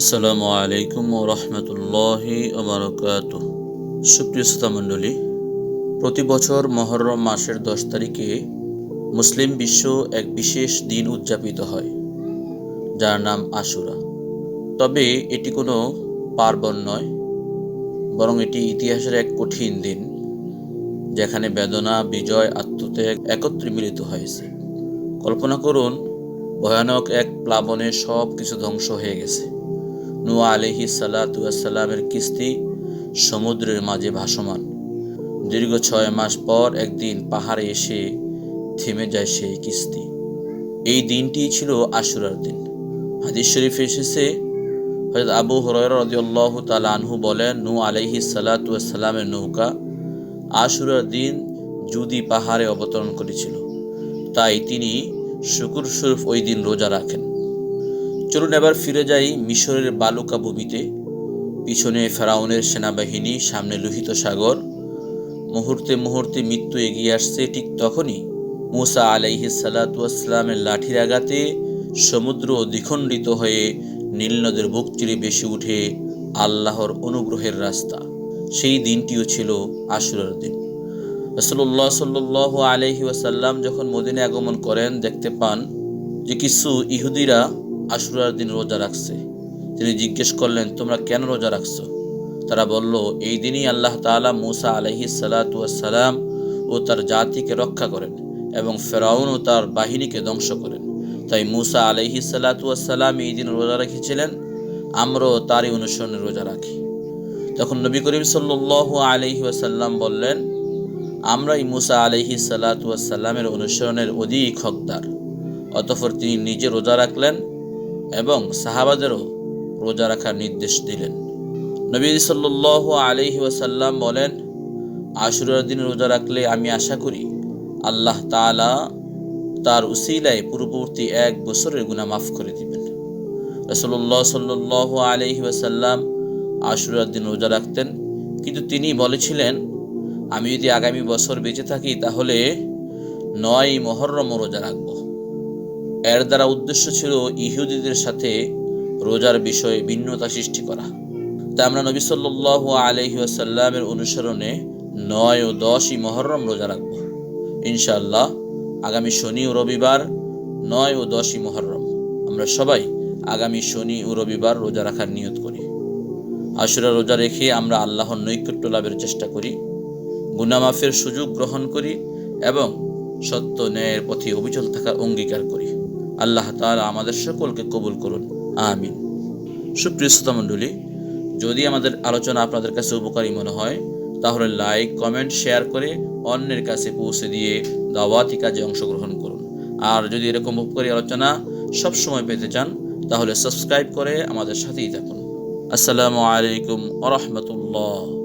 আসসালামু আলাইকুম ও রহমতুল্লাহি ওবরকাত সুপ্রিয় শ্রোতা মণ্ডলী, প্রতি বছর মহরম মাসের দশ তারিখে মুসলিম বিশ্ব এক বিশেষ দিন উদযাপিত হয়, যার নাম আশুরা। তবে এটি কোনো পার্বণ নয়, বরং এটি ইতিহাসের এক কঠিন দিন, যেখানে বেদনা, বিজয়, আত্মত্যাগ একত্রে মিলিত হয়েছে। কল্পনা করুন, ভয়ানক এক প্লাবনে সব কিছু ধ্বংস হয়ে গেছে। নুয়া আলহি সালাতামের কিস্তি সমুদ্রের মাঝে ভাসমান। দীর্ঘ ছয় মাস পর একদিন পাহাড়ে এসে থেমে যায় সেই কিস্তি। এই দিনটি ছিল আশুরার দিন। হাদিস শরীফ এসেছে হয়তো আবু হরর রদিয়াল্লাহ তালা আনহু বলেন নু আলহি সালাতামের নৌকা আশুরার দিন জুদি পাহাড়ে অবতরণ করেছিল। তাই তিনি শুকুর স্বরূপ ওই দিন রোজা রাখেন। চলুন এবার ফিরে যাই মিশরের বালুকা ভূমিতে। পিছনে ফেরাউনের সেনাবাহিনী, সামনে লোহিত সাগর। মুহূর্তে মুহূর্তে মৃত্যু এগিয়ে আসছে ঠিক তখনই মুসা আলাইহি সালাতামের লাঠির আঘাতে সমুদ্র দ্বিখণ্ডিত হয়ে নীল নদের বুক চিরে বেশি উঠে আল্লাহর অনুগ্রহের রাস্তা। সেই দিনটিও ছিল আশুরার দিন। রসল্লাহ সাল্লাহ আলহি ওয়াসাল্লাম যখন মদিনে আগমন করেন, দেখতে পান যে কিছু ইহুদিরা আশুরার দিন রোজা রাখছে। তিনি জিজ্ঞেস করলেন, তোমরা কেন রোজা রাখছো? তারা বলল, এই দিনই আল্লাহ তালা মুসা আলহি সালাতাম ও তার জাতিকে রক্ষা করেন এবং ফেরাউন ও তার বাহিনীকে ধ্বংস করেন। তাই মুসা আলহি সালাতাম এই দিন রোজা রেখেছিলেন, আমরাও তারই অনুসরণে রোজা রাখি। তখন নবী করিম সাল্লাহ আলহি ওয়াসাল্লাম বললেন, আমরাই মুসা আলহি সালাতামের অনুসরণের অধিক হকদার। অতঃপর তিনি নিজে রোজা রাখলেন এবং সাহাবাদেরও রোজা রাখার নির্দেশ দিলেন। নবী সাল্লাহ আলহি ওয়াসাল্লাম বলেন, আশুরার দিন রোজা রাখলে আমি আশা করি আল্লাহ তালা তার উসিলায় পূর্ববর্তী এক বছরের গুণা মাফ করে দিবেন। রসল্লাহ সাল্লাহ আলহি ওয়াসাল্লাম আশুরার দিন রোজা রাখতেন, কিন্তু তিনি বলেছিলেন, আমি যদি আগামী বছর বেঁচে থাকি তাহলে নয় মহরম রোজা রাখব। এর দ্বারা উদ্দেশ্য ছিল ইহুদিদের সাথে রোজার বিষয়ে ভিন্নতা সৃষ্টি করা। তা আমরা নবী সাল্লাহ আলহি আসাল্লামের অনুসরণে নয় ও দশই মহরম রোজা রাখব। ইনশাআল্লাহ আগামী শনি ও রবিবার নয় ও দশই মহরম। আমরা সবাই আগামী শনি ও রবিবার রোজা রাখার নিয়ত করি। আশুরা রোজা রেখে আমরা আল্লাহর নৈকট্য লাভের চেষ্টা করি, গুনামাফের সুযোগ গ্রহণ করি এবং সত্য ন্যায়ের পথে অবিচল থাকার অঙ্গীকার করি। আল্লাহ তালা আমাদের সকলকে কবুল করুন। আমিন। সুপ্রিয় শ্রোতামণ্ডলী যদি আমাদের আলোচনা আপনাদের কাছে উপকারী মনে হয়, তাহলে লাইক, কমেন্ট, শেয়ার করে অন্যের কাছে পৌঁছে দিয়ে দাওয়াতি কাজে অংশগ্রহণ করুন। আর যদি এরকম উপকারী আলোচনা সব সময় পেতে চান, তাহলে সাবস্ক্রাইব করে আমাদের সাথেই থাকুন। আসসালামু আলাইকুম আ রহমতুল্লাহ।